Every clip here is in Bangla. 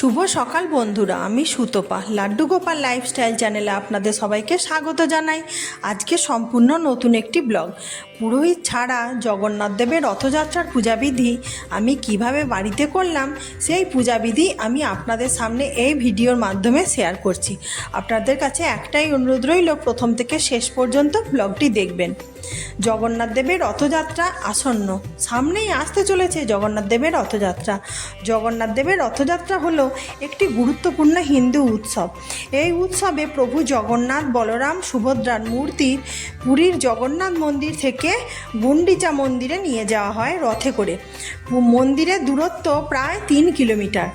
শুভ সকাল বন্ধুরা, আমি সুতপা। লাড্ডু গোপাল লাইফস্টাইল চ্যানেলে আপনাদের সবাইকে স্বাগত জানাই। আজকে সম্পূর্ণ নতুন একটি ব্লগ পুরোহিত ছাড়া জগন্নাথ দেবের রথযাত্রার পূজাবিধি আমি কীভাবে বাড়িতে করলাম, সেই পূজাবিধি আমি আপনাদের সামনে এই ভিডিওর মাধ্যমে শেয়ার করছি। আপনাদের কাছে একটাই অনুরোধ রইল, প্রথম থেকে শেষ পর্যন্ত ব্লগটি দেখবেন। জগন্নাথ দেবের রথযাত্রা আসন্ন, সামনেই আসতে চলেছে জগন্নাথ দেবের রথযাত্রা। জগন্নাথ দেবের রথযাত্রা হলো একটি গুরুত্বপূর্ণ হিন্দু উৎসব। এই উৎসবে প্রভু জগন্নাথ বলরাম সুভদ্রার মূর্তি পুরীর জগন্নাথ মন্দির থেকে গুন্ডিচা মন্দিরে নিয়ে যাওয়া হয় রথে করে। মন্দিরের দূরত্ব প্রায় তিন কিলোমিটার।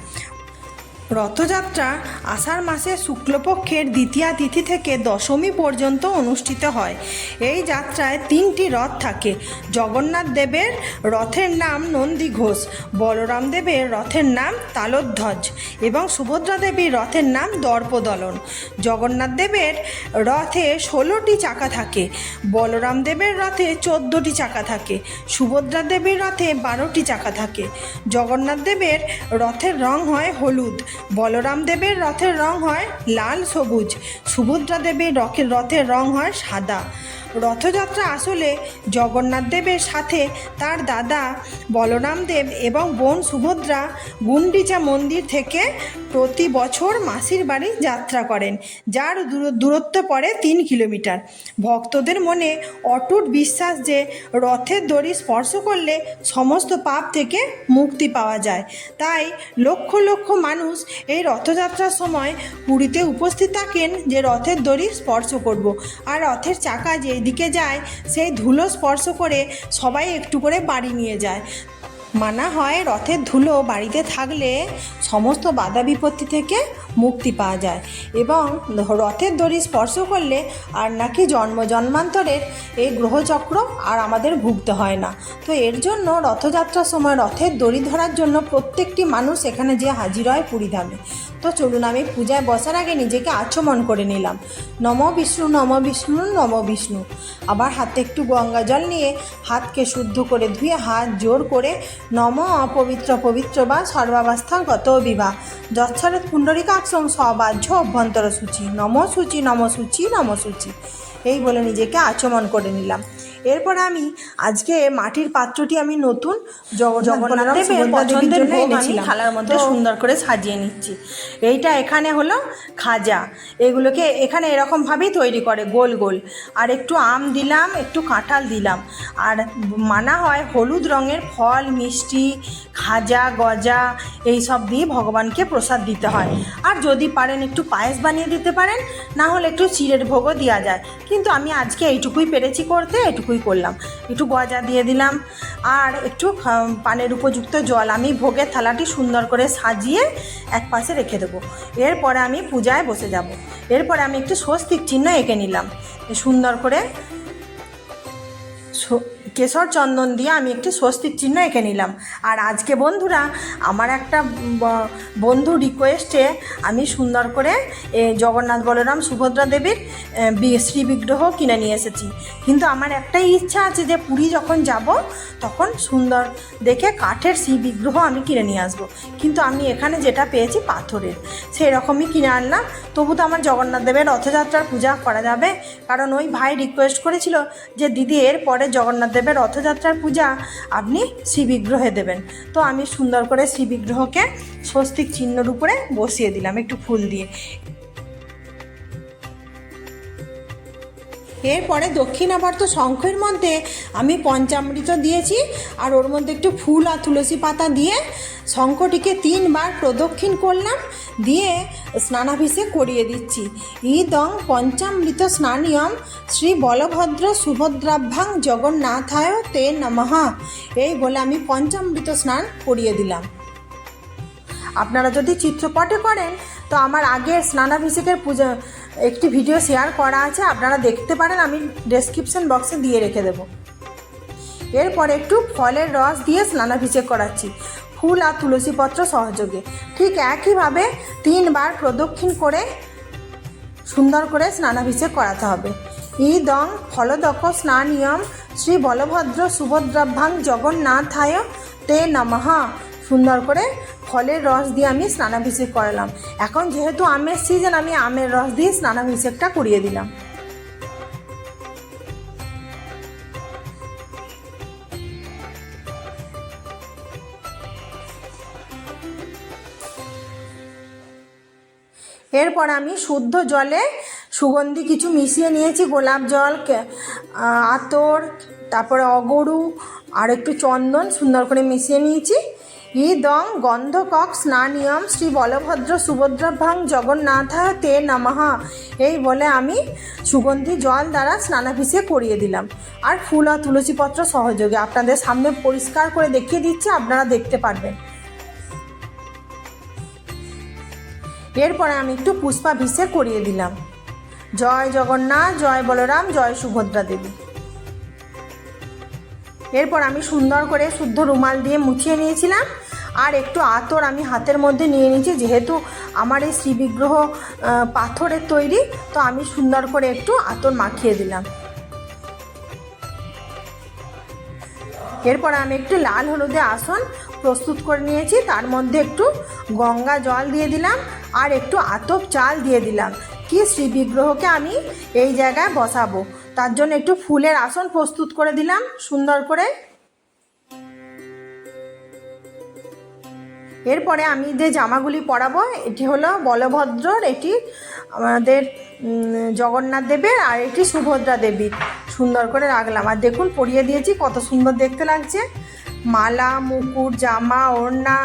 রথযাত্রা আষাঢ় মাসে শুক্লপক্ষের দ্বিতীয়া তিথি থেকে দশমী পর্যন্ত অনুষ্ঠিত হয়। এই যাত্রায় তিনটি রথ থাকে। জগন্নাথ দেবের রথের নাম নন্দী ঘোষ, বলরাম দেবের রথের নাম তালোধ্বজ এবং সুভদ্রা দেবীর রথের নাম দর্পদলন। জগন্নাথ দেবের রথে ষোলোটি চাকা থাকে। বলরাম দেবের রথে চোদ্দোটি চাকা থাকে। সুভদ্রা দেবীর রথে বারোটি চাকা থাকে। জগন্নাথ দেবের রথের রং হয় হলুদ। বলরাম দেবের রথের রং হয় লাল সবুজ সুভদ্রা দেবীর রথের রং হয় সাদা। রথযাত্রা আসলে জগন্নাথ দেবের সাথে তার দাদা বলরাম দেব এবং বোন সুভদ্রা গুন্ডিচা মন্দির থেকে প্রতি বছর মাসির বাড়ি যাত্রা করেন, যার দূর- দূরত্ব পড়ে তিন কিলোমিটার। ভক্তদের মনে অটুট বিশ্বাস যে রথের দড়ি স্পর্শ করলে সমস্ত পাপ থেকে মুক্তি পাওয়া যায়। তাই লক্ষ লক্ষ মানুষ এই রথযাত্রার সময় পুরীতে উপস্থিত থাকেন যে রথের দড়ি স্পর্শ করব। আর রথের চাকা যেদিকে যায়, সেই ধুলো স্পর্শ করে সবাই একটু করে বাড়ি নিয়ে যায়। মানা হয় রথের ধুলো বাড়িতে থাকলে সমস্ত বাধা বিপত্তি থেকে মুক্তি পাওয়া যায় এবং রথের দড়ি স্পর্শ করলে আর নাকি জন্ম জন্মান্তরের এই গ্রহচক্র আর আমাদের ভুগতে হয় না। তো এর জন্য রথযাত্রার সময় রথের দড়ি ধরার জন্য প্রত্যেকটি মানুষ এখানে যে হাজির হয় পুরীধামে। তো চলুন, আমি পূজায় বসার আগে নিজেকে আচমন করে নিলাম। নম বিষ্ণু নম বিষ্ণু নম বিষ্ণু। আবার হাতে একটু গঙ্গা জল নিয়ে হাতকে শুদ্ধ করে ধুয়ে হাত জোর করে নম অপবিত্র, পবিত্র বা সর্বাবস্থা গত বিবাহ যচ্ছারত পুণ্ডরিকাক্ষং সবাহ্য অভ্যন্তর সূচি নম সূচি নম সূচি নম সূচি। এই বলে নিজেকে আচমন করে নিলাম। এরপর আমি আজকে মাটির পাত্রটি আমি নতুন জগ- জগন্নাথ দেবের পছন্দের ভোগ আমি থালার মধ্যে সুন্দর করে সাজিয়ে নিচ্ছি। এইটা এখানে হলো খাজা। এগুলোকে এখানে এরকমভাবেই তৈরি করে গোল গোল। আর একটু আম দিলাম একটু কাঁঠাল দিলাম। আর মানা হয় হলুদ রঙের ফল মিষ্টি খাজা গজা এই সব দিয়ে ভগবানকে প্রসাদ দিতে হয়। আর যদি পারেন একটু পায়েস বানিয়ে দিতে পারেন না হলে একটু চিড়ের ভোগও দেওয়া যায়। কিন্তু আমি আজকে এইটুকুই পেরেছি করতে এটুকুই করলাম। একটু গজা দিয়ে দিলাম আর একটু পানের উপযুক্ত জল। আমি ভোগের থালাটি সুন্দর করে সাজিয়ে এক পাশে রেখে দেবো। এরপরে আমি পূজায় বসে যাব। এরপরে আমি একটু স্বস্তিক চিহ্ন এঁকে নিলাম। সুন্দর করে কেশর চন্দন দিয়ে আমি একটি স্বস্তিক চিহ্ন এঁকে নিলাম। আর আজকে বন্ধুরা, আমার একটা বন্ধু রিকোয়েস্টে আমি সুন্দর করে জগন্নাথ বলরাম সুভদ্রা দেবীর শ্রী বিগ্রহ কিনে নিয়ে এসেছি। কিন্তু আমার একটাই ইচ্ছা আছে যে পুরী যখন যাব, তখন সুন্দর দেখে কাঠের শ্রী বিগ্রহ আমি কিনে নিয়ে আসব। কিন্তু আমি এখানে যেটা পেয়েছি পাথরের সেই রকমই কিনে আনলাম। তবু তো আমার জগন্নাথ দেবের রথযাত্রার পূজা করা যাবে। কারণ ওই ভাই রিকোয়েস্ট করেছিল যে, দিদি এর পরে জগন্নাথ দেবের রথযাত্রার পূজা আপনি শ্রীবিগ্রহে দেবেন। তো আমি সুন্দর করে শ্রীবিগ্রহকে স্বস্তিক চিহ্নর উপরে বসিয়ে দিলাম একটু ফুল দিয়ে। এরপরে দক্ষিণাবর্ত শঙ্খের মধ্যে আমি পঞ্চামৃত দিয়েছি, আর ওর মধ্যে একটু ফুল আর তুলসী পাতা দিয়ে শঙ্খটিকে তিনবার প্রদক্ষিণ করলাম, দিয়ে স্নানাভিষেক করিয়ে দিচ্ছি। ইদং পঞ্চামৃত স্নানিয়ম শ্রী বলভদ্র সুভদ্রাভ্যাং জগন্নাথায় তে নমঃ। এই বলে আমি পঞ্চামৃত স্নান করিয়ে দিলাম। আপনারা যদি চিত্রপটে করেন, তো আমার আগের স্নানাভিষেকের পূজা একটি ভিডিও শেয়ার করা আছে, আপনারা দেখতে পারেন, আমি ডেসক্রিপশন বক্সে দিয়ে রেখে দেবো। এরপর একটু ফলের রস দিয়ে স্নানাভিষেক করাচ্ছি, ফুল আর তুলসীপত্র সহযোগে। ঠিক একইভাবে তিনবার প্রদক্ষিণ করে সুন্দর করে স্নানাভিষেক করাতে হবে। ইদং ফলদক স্নানিয়ম শ্রী বলভদ্র সুভদ্রাভ্যাং জগন্নাথায় তে নমঃ। সুন্দর করে ফলের রস দিয়ে আমি স্নানাভিষেক করালাম। এখন যেহেতু আমের সিজন আমি আমের রস দিয়ে স্নানাভিষেকটা করিয়ে দিলাম। এরপর আমি শুদ্ধ জলে সুগন্ধি কিছু মিশিয়ে নিয়েছি, গোলাপ জল আতর, তারপরে অগরু, আর একটু চন্দন সুন্দর করে মিশিয়ে নিয়েছি। ইদং গন্ধকক স্নানিয়ম শ্রী বলভদ্র সুভদ্রাভাং জগন্নাথায় তে নমঃ। এই বলে আমি সুগন্ধি জল দ্বারা স্নানাভিষেক করিয়ে দিলাম। আর ফুল আর তুলসীপত্র সহযোগে আপনাদের সামনে পরিষ্কার করে দেখিয়ে দিচ্ছি, আপনারা দেখতে পারবেন। এরপরে আমি একটু পুষ্পাভিষেক করিয়ে দিলাম। জয় জগন্নাথ, জয় বলরাম, জয় সুভদ্রা দেবী। এরপর আমি সুন্দর করে শুদ্ধ রুমাল দিয়ে মুছিয়ে নিয়েছিলাম। আর একটু আতর আমি হাতের মধ্যে নিয়ে নিয়েছি। যেহেতু আমার এই শ্রী বিগ্রহ পাথরের তৈরি, তো আমি সুন্দর করে একটু আতর মাখিয়ে দিলাম। এরপর আমি একটু লাল হলুদে আসন প্রস্তুত করে নিয়েছি। তার মধ্যে একটু গঙ্গা জল দিয়ে দিলাম আর একটু আতপ চাল দিয়ে দিলাম। কি শ্রী বিগ্রহকে আমি এই জায়গায় বসাবো? তার জন্য একটু ফুলের আসন প্রস্তুত করে দিলাম সুন্দর করে। এরপরে আমি যে জামাগুলি পরাবো, এটি হলো বলভদ্রর, এটি আমাদের জগন্নাথ দেবের আর এটি সুভদ্রা দেবীর। সুন্দর করে রাখলাম। আর দেখুন, পরিয়ে দিয়েছি, কত সুন্দর দেখতে লাগছে। মালা, মুকুট, জামা, ওড়না,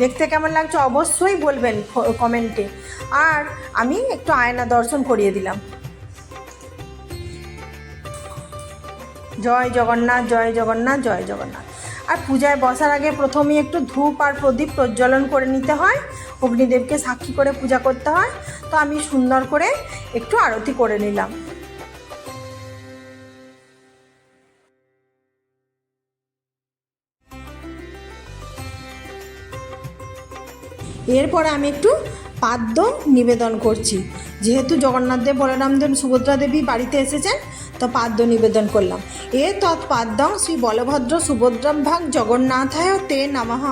দেখতে কেমন লাগছে অবশ্যই বলবেন কমেন্টে। আর আমি একটু আয়না দর্শন করিয়ে দিলাম। জয় জগন্নাথ জয় জগন্নাথ জয় জগন্নাথ। আর পূজায় বসার আগে প্রথমেই একটু ধূপ আর প্রদীপ প্রজ্বলন করে নিতে হয়। অগ্নিদেবকে সাক্ষী করে পূজা করতে হয়। তো আমি সুন্দর করে একটু আরতি করে নিলাম। এরপরে আমি একটু পাদ্য নিবেদন করছি। যেহেতু জগন্নাথ দেব বলরাম দেব সুভদ্রা দেবী বাড়িতে এসেছেন তো পাদ্য নিবেদন করলাম। এ তৎপাদ্যং শ্রী বলভদ্র সুভদ্রাভাগ জগন্নাথায় তে নমঃ।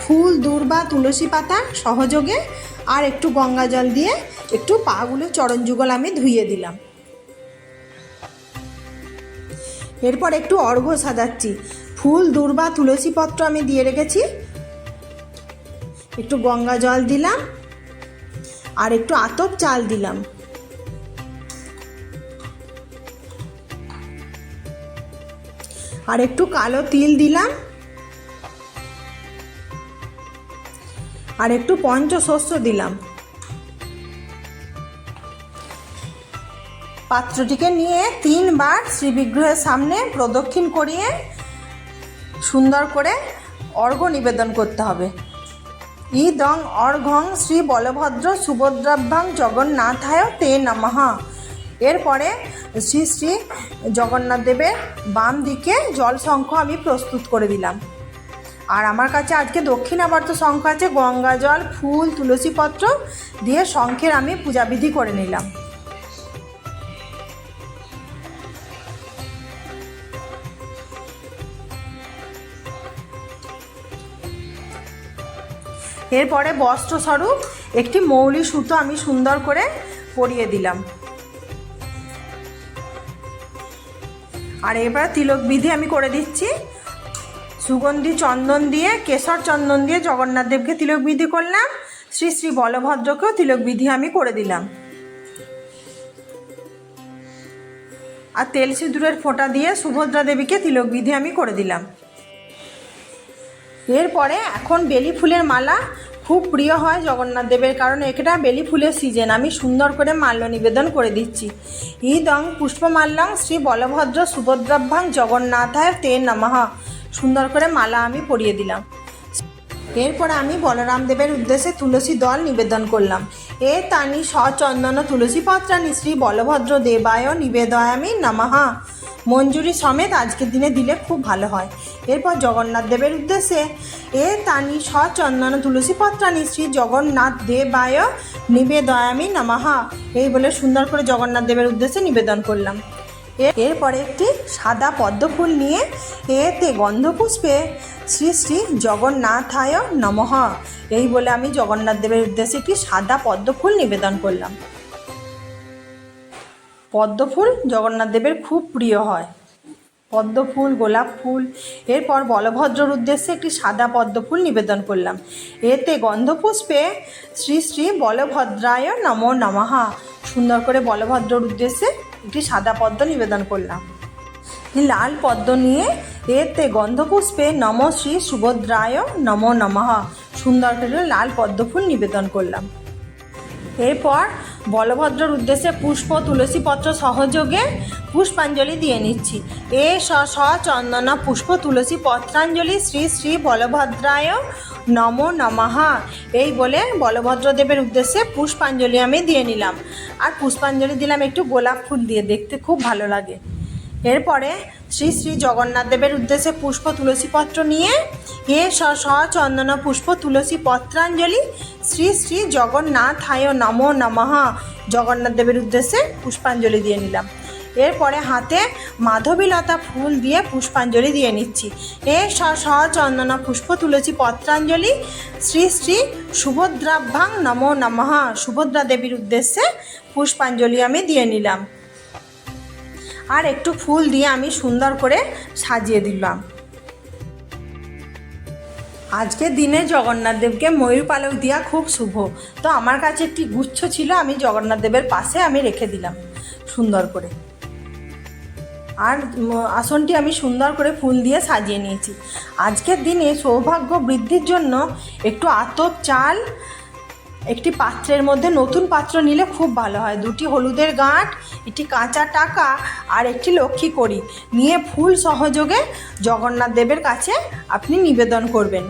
ফুল, দূর্বা, তুলসী পাতা সহযোগে আর একটু গঙ্গা জল দিয়ে একটু পাগুলো চরণ যুগল আমি ধুইয়ে দিলাম। এরপর একটু অর্ঘ্য সাজাচ্ছি। ফুল, দূর্বা, তুলসী পত্র আমি দিয়ে রেখেছি। একটু গঙ্গা জল দিলাম। আর একটু আতপ চাল দিলাম। আর একটু কালো তিল দিলাম। আর একটু পঞ্চশস্য দিলাম। পাত্রটিকে নিয়ে তিনবার শ্রী বিগ্রহের সামনে প্রদক্ষিণ করিয়ে সুন্দর করে অর্ঘ্য নিবেদন করতে হবে। ইদং অর্ঘং শ্রী বলভদ্র সুভদ্রাভ্যাং জগন্নাথায় তে নমঃ। এরপরে শ্রী শ্রী জগন্নাথ দেবের বাম দিকে জল শঙ্খ আমি প্রস্তুত করে দিলাম। আর আমার কাছে আজকে দক্ষিণাবর্ত শঙ্খ আছে, গঙ্গা জল, ফুল, তুলসীপত্র দিয়ে শঙ্খের আমি পূজাবিধি করে নিলাম। এরপরে বস্ত্রস্বরূপ একটি মৌলি সুতো আমি সুন্দর করে পরিয়ে দিলাম। আর এবার তিলক বিধি আমি করে দিচ্ছি। সুগন্ধি চন্দন দিয়ে, কেশর চন্দন দিয়ে জগন্নাথ দেবকে তিলক বিধি করলাম। শ্রী শ্রী বলভদ্রকেও তিলক বিধি আমি করে দিলাম। আর তেল সিঁদুরের ফোঁটা দিয়ে সুভদ্রা দেবীকে তিলক বিধি আমি করে দিলাম। এরপরে এখন বেলি ফুলের মালা খুব প্রিয় হয় জগন্নাথ দেবের কারণ এটা বেলি ফুলের সিজন আমি সুন্দর করে মাল্য নিবেদন করে দিচ্ছি। ইদং পুষ্পমাল্যং শ্রী বলভদ্র সুভদ্রাভ্যাং জগন্নাথায় তে নমঃ। সুন্দর করে মালা আমি পরিয়ে দিলাম। এরপরে আমি বলরাম দেবের উদ্দেশ্যে তুলসী দল নিবেদন করলাম। এ তানি সচন্দন তুলসী পত্রানি শ্রী বলভদ্র দেবায় নিবেদয়ামি নমঃ। মঞ্জুরি সমেত আজকের দিনে দিলে খুব ভালো হয়। এরপর জগন্নাথ দেবের উদ্দেশ্যে এ তানি সচন্দন তুলসী পত্রানি শ্রী জগন্নাথ দেবায় নিবেদয়ামি নমঃ। এই বলে সুন্দর করে জগন্নাথ দেবের উদ্দেশ্যে নিবেদন করলাম। এরপরে একটি সাদা পদ্ম ফুল নিয়ে এতে গন্ধপুষ্পে শ্রী শ্রী জগন্নাথায় নমঃ। এই বলে আমি জগন্নাথ দেবের উদ্দেশ্যে একটি সাদা পদ্ম ফুল নিবেদন করলাম। পদ্ম ফুল জগন্নাথ দেবের খুব প্রিয় হয়। পদ্মফুল, গোলাপ ফুল। এরপর বলভদ্রর উদ্দেশ্যে একটি সাদা পদ্মফুল নিবেদন করলাম। এতে গন্ধপুষ্পে শ্রী শ্রী বলভদ্রায় নমো নমঃ। সুন্দর করে বলভদ্রর উদ্দেশ্যে একটি সাদা পদ্ম নিবেদন করলাম। লাল পদ্ম নিয়ে এতে গন্ধপুষ্পে নম শ্রী সুভদ্রায় নমো নমঃ। সুন্দর করে লাল পদ্মফুল নিবেদন করলাম। এরপর বলভদ্রর উদ্দেশ্যে পুষ্প তুলসী পত্র সহযোগে পুষ্পাঞ্জলি দিয়ে নিচ্ছি। এ স স চন্দন পুষ্প তুলসী পত্রাঞ্জলি শ্রী শ্রী বলভদ্রায় নম নমাহা এই বলে বলভদ্রদেবের উদ্দেশ্যে পুষ্পাঞ্জলি আমি দিয়ে নিলাম। আর পুষ্পাঞ্জলি দিলাম একটু গোলাপ ফুল দিয়ে, দেখতে খুব ভালো লাগে। এরপরে শ্রী শ্রী জগন্নাথ দেবের উদ্দেশ্যে পুষ্প তুলসী পত্র নিয়ে এ স স চন্দন পুষ্প তুলসী পত্রাঞ্জলি শ্রী শ্রী জগন্নাথায় নম নমঃ। জগন্নাথ দেবের উদ্দেশ্যে পুষ্পাঞ্জলি দিয়ে নিলাম। এরপরে হাতে মাধবীলতা ফুল দিয়ে পুষ্পাঞ্জলি দিয়ে নিচ্ছি। এ চন্দন পুষ্প তুলসী পত্রাঞ্জলি শ্রী শ্রী সুভদ্রাভ্যাং নমো নমঃ। সুভদ্রা দেবীর উদ্দেশ্যে পুষ্পাঞ্জলি আমি দিয়ে নিলাম। আর একটু ফুল দিয়ে আমি সুন্দর করে সাজিয়ে দিলাম। আজকের দিনে জগন্নাথ দেবকে ময়ূর পালক দেওয়া খুব শুভ। তো আমার কাছে একটি গুচ্ছ ছিল, আমি জগন্নাথ দেবের পাশে আমি রেখে দিলাম সুন্দর করে। আর আসনটি আমি সুন্দর করে ফুল দিয়ে সাজিয়ে নিয়েছি। আজকের দিনে সৌভাগ্য বৃদ্ধির জন্য একটু আতপ চাল একটি পাত্রের মধ্যে নতুন পাত্র নিলে খুব ভালো হয়। দুটি হলুদের গাঁট, একটি কাঁচা টাকা আর একটি লক্ষ্মী করি নিয়ে ফুল সহযোগে জগন্নাথ দেবের কাছে আপনি নিবেদন করবেন।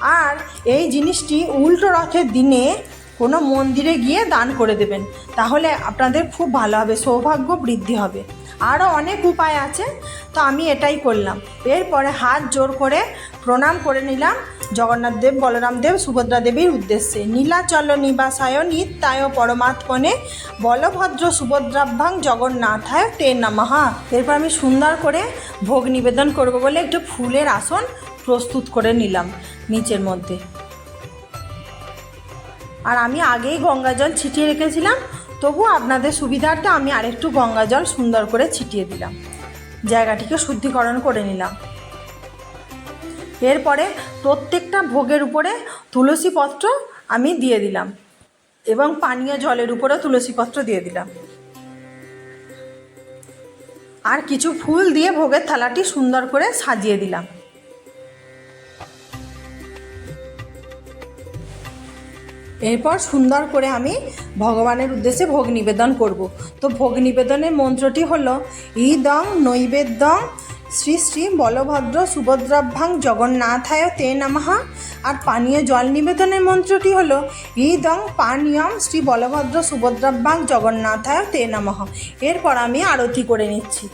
আর এই জিনিসটি উল্টো রথের দিনে কোনো মন্দিরে গিয়ে দান করে দেবেন। তাহলে আপনাদের খুব ভালো হবে, সৌভাগ্য বৃদ্ধি হবে। আরও অনেক উপায় আছে, তো আমি এটাই করলাম। এরপরে হাত জোর করে প্রণাম করে নিলাম জগন্নাথ দেব, বলরাম দেব, সুভদ্রা দেবীর উদ্দেশ্যে। নীলাচল নিবাসায় নিত্যায় পরমাত্মনে বলভদ্র সুভদ্রাভ্যাং জগন্নাথায় তে নমঃ। এরপর আমি সুন্দর করে ভোগ নিবেদন করব বলে একটু ফুলের আসন প্রস্তুত করে নিলাম নিচের মধ্যে। আর আমি আগেই গঙ্গা জল ছিটিয়ে রেখেছিলাম তবু আপনাদের সুবিধার্থে আমি আরেকটু গঙ্গা জল সুন্দর করে ছিটিয়ে দিলাম। জায়গাটিকে শুদ্ধিকরণ করে নিলাম। এরপরে প্রত্যেকটা ভোগের উপরে তুলসী পত্র আমি দিয়ে দিলাম এবং পানীয় জলের উপরে তুলসী পত্র দিয়ে দিলাম। আর কিছু ফুল দিয়ে ভোগের থালাটি সুন্দর করে সাজিয়ে দিলাম। এরপর সুন্দর করে আমি ভগবানের উদ্দেশ্যে ভোগ নিবেদন করব। তো ভোগ নিবেদনের মন্ত্রটি হলো ইদং নৈবেদ্যং শ্রী শ্রী বলভদ্র সুভদ্রাভ্যাং জগন্নাথায় তে নমঃ। আর পানীয় জল নিবেদনের মন্ত্রটি হলো ইদং পানীয়ম শ্রী বলভদ্র সুভদ্রাভ্যাং জগন্নাথায় তে নমঃ। এরপর আমি আরতি করে নিচ্ছি।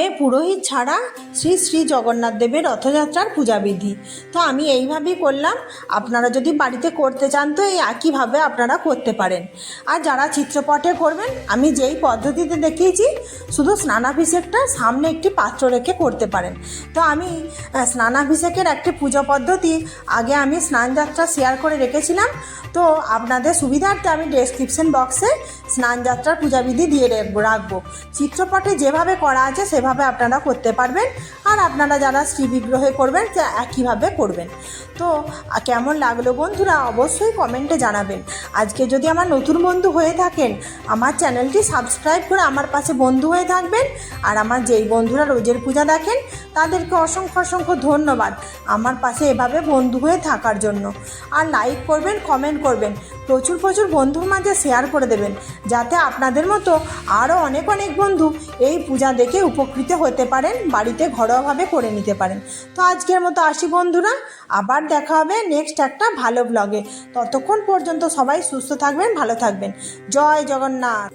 ঘরোয়াভাবে পুরোহিত ছাড়া শ্রী শ্রী জগন্নাথ দেবের রথযাত্রার পূজাবিধি। তো আমি এইভাবেই করলাম। আপনারা যদি বাড়িতে করতে চান তো এই একইভাবে আপনারা করতে পারেন। আর যারা চিত্রপটে করবেন, আমি যেই পদ্ধতিতে দেখিয়েছি, শুধু স্নানাভিষেকটা সামনে একটি পাত্র রেখে করতে পারেন। তো আমি স্নানাভিষেকের একটি পুজো পদ্ধতি আগে আমি স্নানযাত্রা শেয়ার করে রেখেছিলাম। তো আপনাদের সুবিধার্থে আমি ডেসক্রিপশন বক্সে স্নানযাত্রার পূজাবিধি দিয়ে রাখব রাখব। চিত্রপটে যেভাবে করা আছে সেভাবে আপনারা করতে পারবেন আর আপনারা যারা শ্রী বিগ্রহে করবেন তা একইভাবে করবেন। তো কেমন লাগল বন্ধুরা অবশ্যই কমেন্টে জানাবেন। আজকে যদি আমার নতুন বন্ধু হয়ে থাকেন, আমার চ্যানেলটি সাবস্ক্রাইব করে আমার পাশে বন্ধু হয়ে থাকবেন আর আমার যেই বন্ধুরা রোজের পূজা দেখেন, তাদেরকে অসংখ্য অসংখ্য ধন্যবাদ আমার পাশে এভাবে বন্ধু হয়ে থাকার জন্য। আর লাইক করবেন কমেন্ট করবেন। প্রচুর প্রচুর বন্ধুর মাঝে শেয়ার করে দেবেন, যাতে আপনাদের মতো আরও অনেক অনেক বন্ধু এই পূজা দেখে উপকৃত হতে পারেন, বাড়িতে ঘরোয়াভাবে করে নিতে পারেন। তো আজকের মতো আসি বন্ধুরা, আবার দেখা হবে নেক্সট একটা ভালো ব্লগে ততক্ষণ পর্যন্ত সবাই সুস্থ থাকবেন, ভালো থাকবেন। জয় জগন্নাথ।